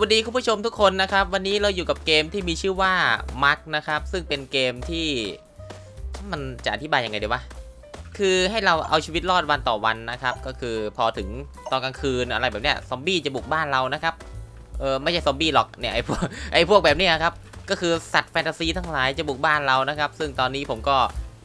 วัสดีคุณผู้ชมทุกคนนะครับ วันนี้เราอยู่กับเกมที่มีชื่อว่ามักนะครับ ซึ่งเป็นเกมที่มันจะอธิบายยังไงดีวะคือให้เราเอาชีวิตรอดวันต่อวันนะครับ ก็คือพอถึงตอนกลางคืนอะไรแบบเนี้ยซอมบี้จะบุกบ้านเรานะครับเออไม่ใช่ซอมบี้หรอกเนี่ยไอพวกไอพวกแบบเนี้ยครับก็คือสัตว์แฟนตาซีทั้งหลายจะบุกบ้านเรานะครับ ซึ่งตอนนี้ผมก็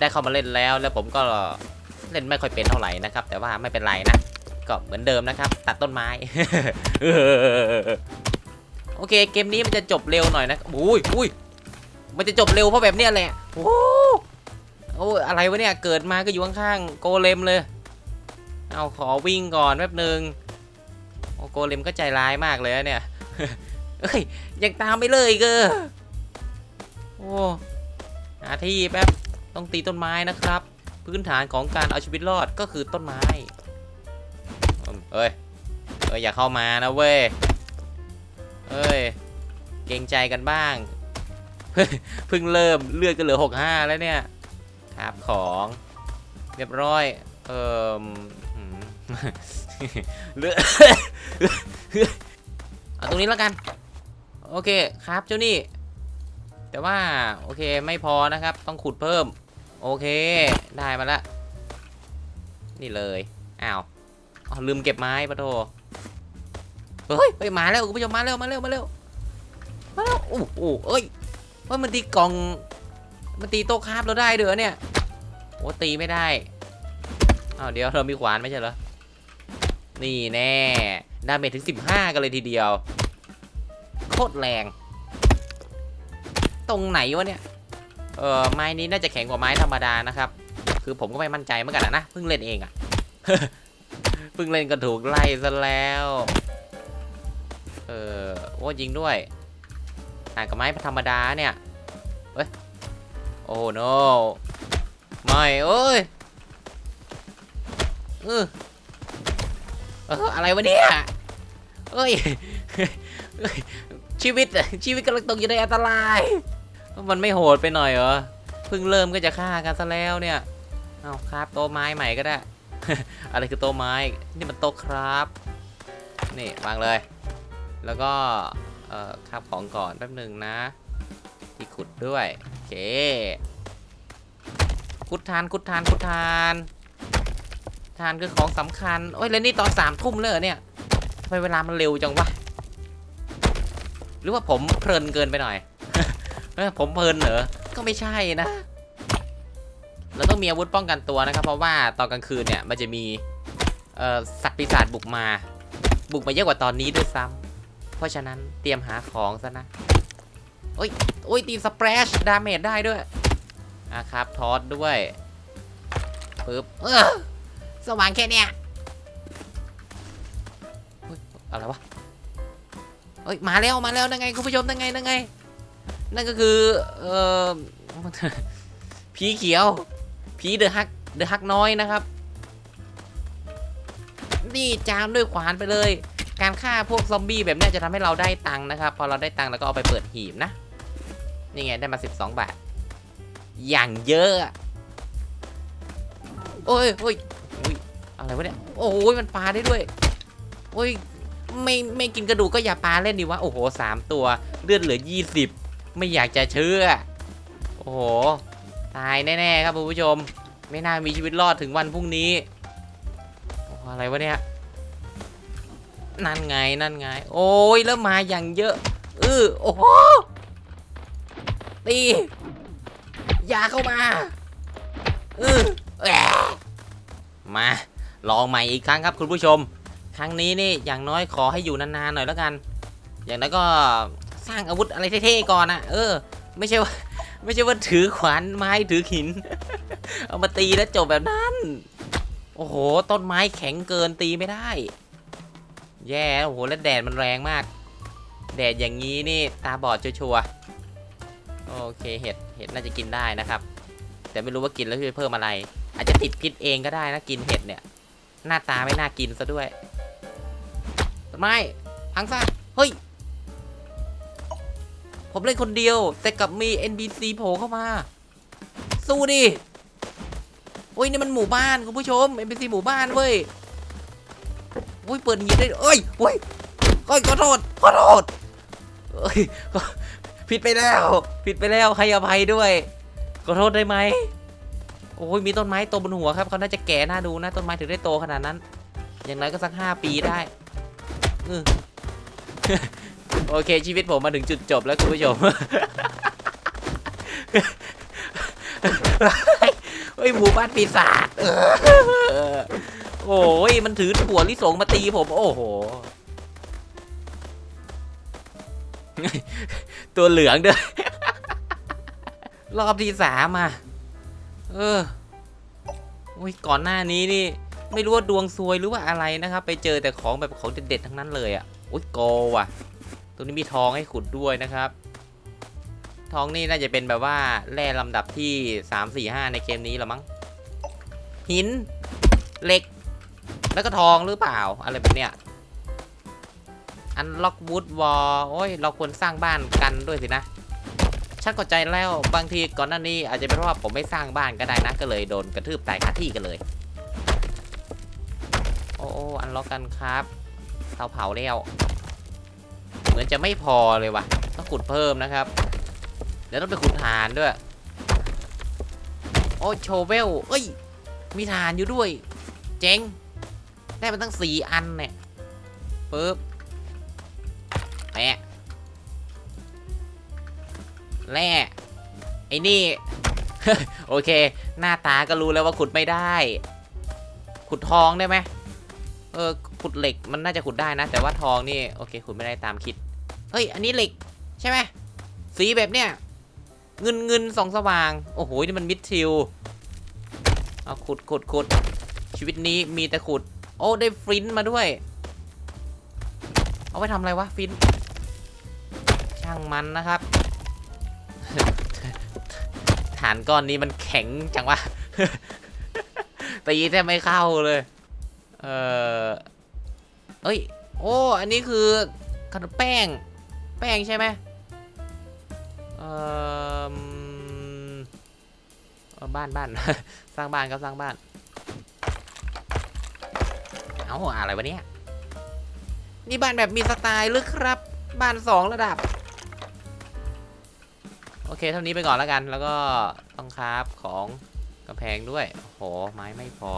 ได้เข้ามาเล่นแล้ว แล้วผมก็เล่นไม่ค่อยเป็นเท่าไหร่นะครับ แต่ว่าไม่เป็นไรนะก็เหมือนเดิมนะครับ ตัดต้นไม้ อเคเกมนี้มันจะจบเร็วหน่อยนะอุ้ยอุ้ยมันจะจบเร็วเพราะแบบเนี้ยแหละโอ้โหโอ้อะไรวะเนี่ยเกิดมาก็อยู่ข้างๆโกเลมเลย เอาขอวิ่งก่อนแป๊บหนึ่งโอ้โกเลมก็ใจร้ายมากเลยเนี่ยเอ้ยยังตามไปเลยเกอโอ้หาที่แป๊บต้องตีต้นไม้นะครับ พื้นฐานของการเอาชีวิตรอดก็คือต้นไม้เอ้ยเอ้ยอย่าเข้ามานะเว้ย เอ้ย เกรงใจกันบ้าง เพิ่งเริ่มเลือดก็เหลือ 65 แล้วเนี่ยครับของเรียบร้อย เอ่ออืมเลือดเอาตรงนี้แล้วกัน โอเคครับเจ้านี่ แต่ว่า โอเคไม่พอนะครับ ต้องขุดเพิ่ม โอเค ได้มาละ นี่เลย อ้าวลืมเก็บไม้ปะโถ เฮ้ยไปมาแล้วคุณผู้ชมมาเร็วมาเร็วมาเร็วมาแล้วโอ้โหเอ้ยเฮ้ยมันตีกล่อง มันตีโต๊ะคาบเราได้เด้อเนี่ยโอ้ตีไม่ได้อ้าวเดี๋ยวเรามีขวานไม่ใช่เหรอนี่แน่ดาเมจถึง 15 กันเลยทีเดียว โคตรแรง ตรงไหนวะเนี่ย เออไม้นี้น่าจะแข็งกว่าไม้ธรรมดานะครับ คือผมก็ไม่มั่นใจเหมือนกันนะ เพิ่งเล่นเองอะเพิ่งเล่นก็ถูกไล่ซะแล้ว ออโอ้ยิงด้วยต่างกับไม้ธรรมดาเนี่ยเฮ้ย โอ้โนไม่เอ้ยเออเอออะไรวะเนี่ยเอ้ย ชีวิตชีวิตกำลังตกอยู่ในอันตราย มันไม่โหดไปหน่อยเหรอ เพิ่งเริ่มก็จะฆ่ากันซะแล้วเนี่ย เอาครับโต๊ะไม้ใหม่ก็ได้ อะไรคือโต๊ะไม้ นี่มันโต๊ะครับ นี่วางเลย แล้วก็เอ่อคาบของก่อนแป๊บหนึ่งนะที่ขุดด้วยโอเคขุดทานขุดทานขุดทาน ทานคือของสำคัญโอ้ยแล้วนี่ตอนสามทุ่มเลยเหรอเนี่ยทำไมเวลามันเร็วจังวะหรือว่าผมเพลินเกินไปหน่อย ผมเพลินเหรอ ก็ไม่ใช่นะเราต้องมีอาวุธป้องกันตัวนะครับ เพราะว่าตอนกลางคืนเนี่ยมันจะมีสัตว์ปีศาจบุกมา บุกมาเยอะกว่าตอนนี้ด้วยซ้ำ เพราะฉะนั้นเตรียมหาของซะนะ โอ้ย โอ้ยตีสเปรชดาเมจได้ด้วยอะครับทอสด้วยปึ๊บเออสว่างแค่เนี้ยเฮ้ยอะไรวะเฮ้ยมาแล้วมาแล้วนั่นไงคุณผู้ชมนั่นไงนั่นไง นั่นก็คือเอ่อผีเขียวผีเดอะฮักเดอะฮักน้อยนะครับ นี่จามด้วยขวานไปเลย การฆ่าพวกซอมบี้แบบนี้จะทำให้เราได้ตังค์นะครับ พอเราได้ตังค์แล้วก็เอาไปเปิดหีบนะ นี่ไงได้มา 12 บาท อย่างเยอะ โอ้ยโอ้ยโอ้ยอะไรวะเนี่ย โอ้ยมันปลาได้ด้วย โอ้ยไม่ไม่กินกระดูกก็อย่าปลาเล่นดิวะ โอ้โหสามตัวเลือดเหลือ 20 ไม่อยากจะเชื่อ โอ้โห ตายแน่ๆครับคุณผู้ชม ไม่น่ามีชีวิตรอดถึงวันพรุ่งนี้อะไรวะเนี่ย นั่นไงนั่นไง โอ้ยแล้วมาอย่างเยอะเออโอ้โหตีอย่าเข้ามาเออมาลองใหม่อีกครั้งครับคุณผู้ชม ครั้งนี้นี่อย่างน้อยขอให้อยู่นานๆหน่อยแล้วกัน อย่างนั้นก็สร้างอาวุธอะไรเท่ๆก่อนอะเออ ไม่ใช่ว่าไม่ใช่ว่าถือขวานไม้ถือหิน เอามาตีแล้วจบแบบนั้น โอ้โห ต้นไม้แข็งเกินตีไม่ได้ แย่โอ้โหแล้วแดดมันแรงมาก แดดอย่างนี้นี่ตาบอดชัวร์ๆโอเคเห็ดเห็ดน่าจะกินได้นะครับ แต่ไม่รู้ว่ากินแล้วจะเพิ่มอะไร อาจจะติดพิษเองก็ได้นะกินเห็ดเนี่ย หน้าตาไม่น่ากินซะด้วยต้นไม้พังซะเฮ้ย ผมเล่นคนเดียว แต่กลับมี NPC โผล่เข้ามา สู้ดิโอ้ยนี่มันหมู่บ้านคุณผู้ชม NPC หมู่บ้านเว้ย อ้ยเปิดหีบได้เอ้ยโอ้ยโอ้ยขอโทษขอโทษเอ้ยผิดไปแล้ว ผิดไปแล้วให้อภัยด้วยขอโทษได้ไหมโอ้ยมีต้นไม้โตบนหัวครับเขาน่าจะแก่น่าดูนะต้นไม้ถึงได้โตขนาดนั้น อย่างน้อยก็สักห้าปีได้อโอเค ชีวิตผมมาถึงจุดจบแล้วคุณผู้ชมเฮ้ยหมู่บ้านปีศาจ โอ้ยมันถือถั่วลิสงมาตีผมโอ้โห ตัวเหลืองเด้วยรอบที่สามอะ เออโอ้ยก่อนหน้านี้นี่ ไม่รู้ว่าดวงซวยหรือว่าอะไรนะครับ ไปเจอแต่ของแบบของเด็ดๆทั้งนั้นเลยอะโอ้ยโกว่ะ ตรงนี้มีทองให้ขุดด้วยนะครับ ทองนี่น่าจะเป็นแบบว่าแร่ลำดับที่ 3 4 5 ในเกมนี้หรอมั้งหินเหล็ก แล้วก็ทองหรือเปล่า อะไรแบบเนี้ยอันล็อกวูดวอลโอ้ย เราควรสร้างบ้านกันด้วยสินะชักเข้าใจแล้วบางทีก่อนหน้านี้อาจจะเป็นเพราะว่าผมไม่สร้างบ้านก็ได้นะ ก็เลยโดนกระทืบตายคาที่กันเลย โอ้อันล็อกกันครับเตาเผาแล้ว เหมือนจะไม่พอเลยว่ะต้องขุดเพิ่มนะครับ เดี๋ยวต้องไปขุดฐานด้วย โอ้โชเวลเอ้ย มีฐานอยู่ด้วย เจ๋ง ได้มาตั้งสี่อันเนี่ยปึ๊บแปะแร่ไอ้นี่ โอเค หน้าตาก็รู้แล้วว่าขุดไม่ได้ ขุดทองได้ไหมเออขุดเหล็กมันน่าจะขุดได้นะ แต่ว่าทองนี่โอเคขุดไม่ได้ตามคิด เฮ้ย อันนี้เหล็กใช่ไหมสีแบบเนี้ยเงินเงินสองสว่าง โอ้โห นี่มันมิดทิลเอาขุดขุดขุดชีวิตนี้มีแต่ขุด อ้ได้ฟินมาด้วย เอาไปทำอะไรวะฟิน ช่างมันนะครับ ฐานก้อนนี้มันแข็งจังวะ ตีแทบไม่เข้าเลย เออเอ้ย โอ้ อันนี้คือขนมแป้ง แป้งใช่ไหมเออเอ่อบ้านบ้าน สร้างบ้านครับสร้างบ้าน เอาอะไรวะเนี่ย นี่บ้านแบบมีสไตล์หรือครับ บ้านสองระดับ โอเคเท่านี้ไปก่อนแล้วกัน แล้วก็ต้องคราฟของกำแพงด้วยโอ้โห ไม้ไม่พอ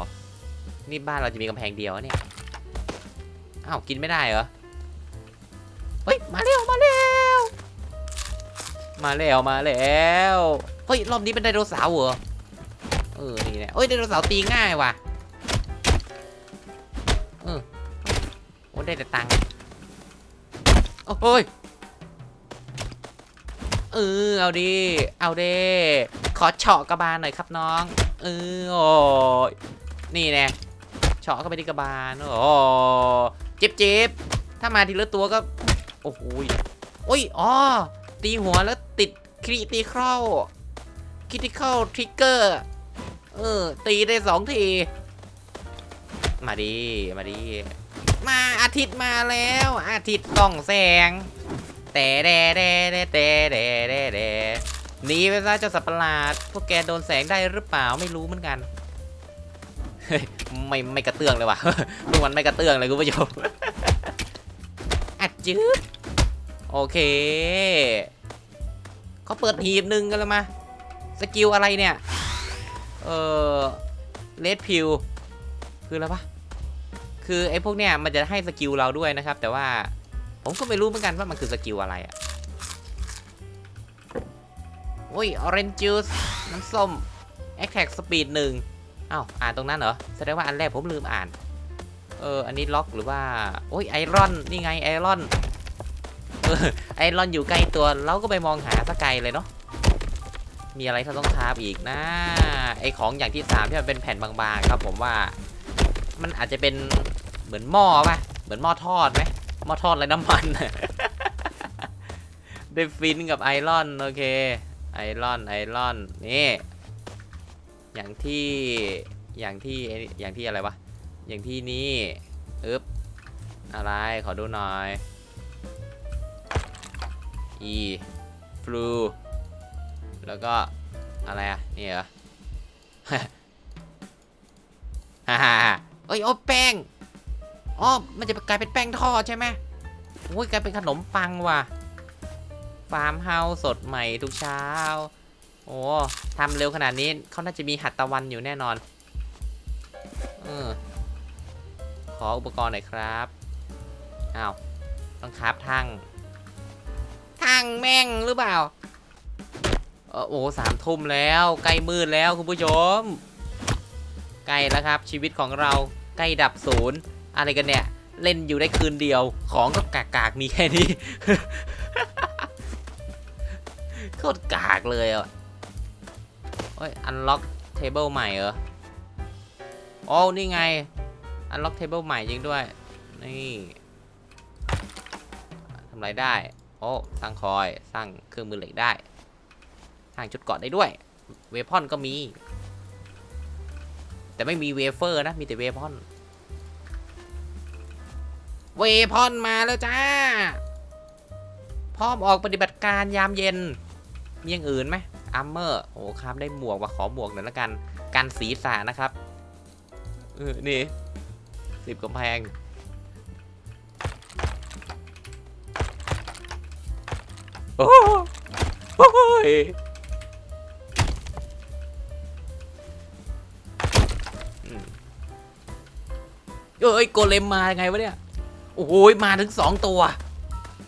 นี่บ้านเราจะมีกำแพงเดียวอะเนี่ย อ้าว กินไม่ได้เหรอ เฮ้ย มาเร็ว มาเร็ว มาแล้วมาแล้ว เฮ้ย รอบนี้เป็นไดโนเสาร์เหรอ เออ นี่แหละเอ้ย ไดโนเสาร์ตีง่ายว่ะ ได้แต่ตังค์โอ้ยเออเอาดิ เอาเด้ขอเฉาะกระบาลหน่อยครับน้อง เออโอ้ยนี่แน่เฉาะเข้าไปที่กระบาล โอ้จิบจิบถ้ามาทีละตัวก็ โอ้โหยโอ้ยอ๋อตีหัวแล้วติดคริติคอลคริติคอลทริกเกอร์เออตีได้สองที มาดี มาดี มาอาทิตย์มาแล้ว อาทิตย์ส่องแสง แต่แดแดแดแดแดแดแดหนีไปซะเจ้าสัตว์ประหลาด พวกแกโดนแสงได้หรือเปล่าไม่รู้เหมือนกันเฮ้ยไม่ไม่กระเตื้องเลยว่ะพวกมันไม่กระเตื้องเลยคุณผู้ชมอัดจืดโอเคเขาเปิดหีบหนึ่งกันแล้วมา สกิลอะไรเนี่ย เออเลดพิว คืออะไรปะ คือไอ้พวกเนี้ยมันจะให้สกิลเราด้วยนะครับ แต่ว่าผมก็ไม่รู้เหมือนกันว่ามันคือสกิลอะไรอะโอ้ย orange juice น้ำส้ม attack speed หนึ่งอ้าวอ่านตรงนั้นเหรอแสดงว่าอันแรกผมลืมอ่าน เออ อันนี้ล็อกหรือว่า โอ้ยไอรอน นี่ไงไอรอนเออไอรอนอยู่ใกล้ตัวเราก็ไปมองหาสกไกลเลยเนาะมีอะไรที่ต้องคราบอีกนะ ไอของอย่างที่สามที่มันเป็นแผ่นบางๆครับผมว่า มันอาจจะเป็น เหมือนหม้อป่ะ เหมือนหม้อทอดไหมหม้อทอดไรน้ำมัน ได้ฟินกับไอรอน โอเค ไอรอน ไอรอน นี่ อย่างที่ อย่างที่ อย่างที่อะไรวะ อย่างที่นี่อึ๊บ อะไร ขอดูหน่อย e flu แล้วก็อะไรอะ นี่เหรอฮ่าฮ่าฮ่าเอ้ย โอ้แป้ง อ๋อ มันจะกลายเป็นแป้งทอดใช่ไหมโอ้ยกลายเป็นขนมปังว่ะ ฟาร์มเฮาสดใหม่ทุกเช้า โอ้ทำเร็วขนาดนี้เขาน่าจะมีหัตถวันอยู่แน่นอน เออ ขออุปกรณ์หน่อยครับ อ้าว ต้องคราฟทังทังแม่งหรือเปล่าเออโอ้สามทุ่มแล้วใกล้มืดแล้วคุณผู้ชม ใกล้แล้วครับชีวิตของเราใกล้ดับศูนย์ อะไรกันเนี่ย เล่นอยู่ได้คืนเดียว ของก็กากๆมีแค่นี้โคตรกากเลยอะโอ้ยอันล็อกเทเบิลใหม่เหรอโอ้นี่ไงอันล็อกเทเบิลใหม่จริงด้วย นี่ทำไรได้ โอ้สร้างคอยสร้างเครื่องมือเหล็กได้สร้างชุดเกาะได้ด้วย เวพอนก็มี แต่ไม่มีเวเฟอร์นะ มีแต่เวพอน เวพอนมาแล้วจ้า พร้อมออกปฏิบัติการยามเย็น มีอย่างอื่นไหมอัมเมอร์โอ้ครับได้หมวกว่าขอหมวกหน่อยละกันกันศีรษะนะครับเออนี่สิบกำแพงโอ้โอ้ยเอ้ยโกเลมมาไงวะเนี่ย โอ้โหมาถึงสองตัว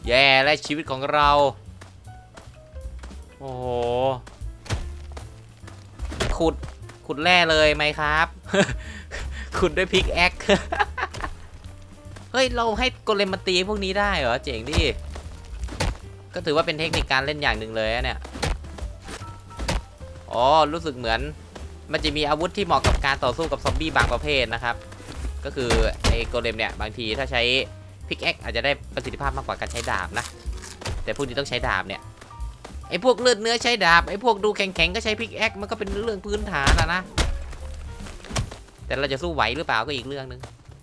แย่และชีวิตของเรา โอ้โห ขุด ขุดแร่เลยไหมครับ ขุดด้วยพิกแอค เฮ้ย เราให้โกเลมมาตีพวกนี้ได้เหรอ เจ๋งดิ ก็ถือว่าเป็นเทคนิคการเล่นอย่างหนึ่งเลยเนี่ย อ๋อ รู้สึกเหมือน มันจะมีอาวุธที่เหมาะกับการต่อสู้กับซอมบี้บางประเภทนะครับก็คือไอ้โกเลมเนี่ย บางทีถ้าใช้ พิกแอคอาจจะได้ประสิทธิภาพมากกว่าการใช้ดาบนะ แต่พวกนี้ต้องใช้ดาบเนี่ยไอ้พวกเลือดเนื้อใช้ดาบไอ้พวกดูแข็งๆก็ใช้พิกแอคมันก็เป็นเรื่องพื้นฐานอะนะแต่เราจะสู้ไหวหรือเปล่าก็อีกเรื่องหนึง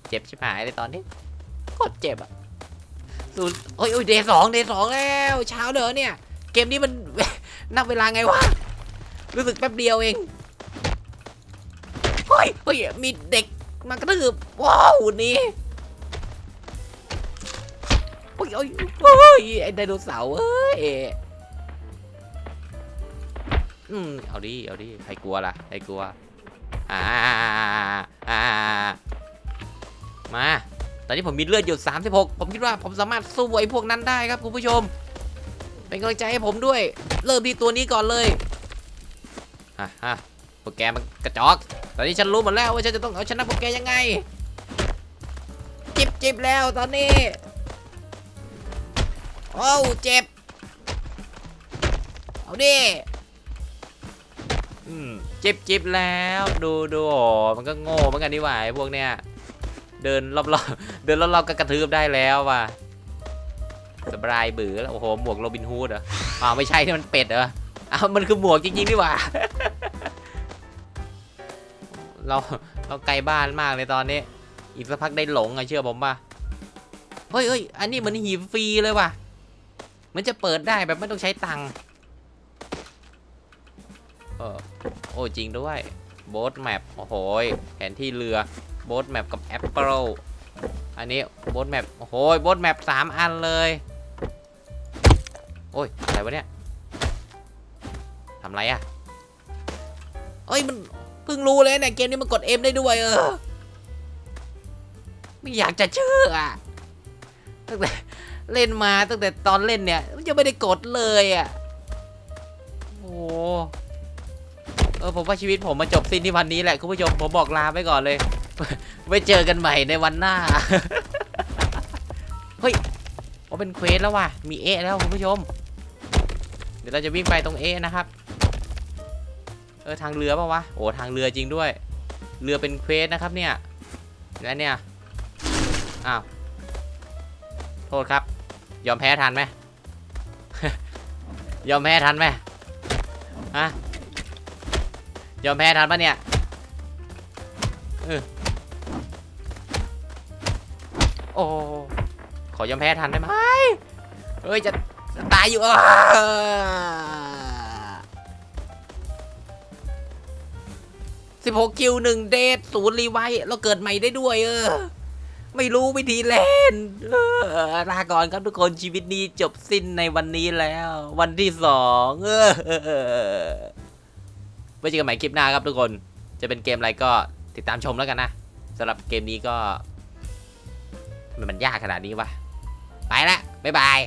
เจ็บชิบหายเลยตอนนี้โคตรเจ็บอะสูโอ้ยโอ้ยเดย์สองเดย์สองแล้วเช้าเด้อเนี่ย เกมนี้มันนับเวลาไงวะรู้สึกแป๊บเดียวเองเฮ้ยเฮ้ยมีเด็กมากระทืบว้าวนี่ โอ้ยโอ้ยโอ้ยไอ้ไดโนเสาร์เอ้ยอืมเอาดิเอาดิใครกลัวล่ะใครกลัวอ่าอ่ามาตอนนี้ผมมีเลือดอยู่ 36 ผมคิดว่าผมสามารถสู้ไอ้พวกนั้นได้ครับคุณผู้ชม เป็นกำลังใจให้ผมด้วย เริ่มที่ตัวนี้ก่อนเลยฮ่าฮ่าพวกแกมันกระจอก ตอนนี้ฉันรู้หมดแล้วว่าฉันจะต้องเอาชนะพวกแกยังไง จิบจิบแล้วตอนนี้ โอ้เจ็บ เอาดิอืมจิบจิบแล้ว ดูดูโอ้มันก็โง่เหมือนกันนี่หว่าไอ้พวกเนี้ยเดินรอบๆเดินรอบๆก็กระทืบได้แล้วว่ะสบายเบือแล้วโอ้โหหมวกโรบินฮูดเหรออ้าวไม่ใช่ที่มันเป็ดเหรออ้าวมันคือหมวกจริงๆนี่หว่าเราเราไกลบ้านมากเลยตอนนี้ อีกสักพักได้หลงอะเชื่อผมป่ะเฮ้ยเฮ้ยอันนี้เหมือนหีบฟรีเลยว่ะ มันจะเปิดได้แบบไม่ต้องใช้ตังค์เออโอ้จริงด้วยโบ๊ทแมปโอ้โหแผนที่เรือโบ๊ทแมปกับแอปเปิลอันนี้โบ๊ทแมปโอ้โหโบ๊ทแมปสามอันเลยโอ้ยอะไรวะเนี่ยทำไรอะเอ้ยมันเพิ่งรู้เลยเนี่ยเกมนี้มันกด M ได้ด้วยเออไม่อยากจะเชื่ออะตั้งแต่ เล่นมาตั้งแต่ตอนเล่นเนี่ยยังไม่ได้กดเลยอะโอ้เออผมว่าชีวิตผมมาจบสิ้นที่วันนี้แหละคุณผู้ชมผมบอกลาไปก่อนเลยไว้เจอกันใหม่ในวันหน้า เฮ้ยผมเป็นเควสแล้วว่ะ มีเอแล้วคุณผู้ชม เดี๋ยวเราจะวิ่งไปตรงเอนะครับ เออทางเรือปะวะ โอ้ทางเรือจริงด้วย เรือเป็นเควสนะครับเนี่ย แล้วเนี่ย อ้าว โทษครับ ยอมแพ้ทันไหมยอมแพ้ทันไหมฮะยอมแพ้ทันปะเนี่ยเออโอ้ขอยอมแพ้ทันได้ไหมเอ้ยจะจะตายอยู่สิบหกคิวหนึ่งเดทศูนย์รีไวท์เราเกิดใหม่ได้ด้วยเออ ไม่รู้วิธีเล่นลาก่อนครับทุกคนชีวิตนี้จบสิ้นในวันนี้แล้ว วันที่สองไว้เจอกันใหม่คลิปหน้าครับทุกคน จะเป็นเกมอะไรก็ติดตามชมแล้วกันนะสำหรับเกมนี้ก็ทำไมมันยากขนาดนี้วะ ไปละบ๊ายบาย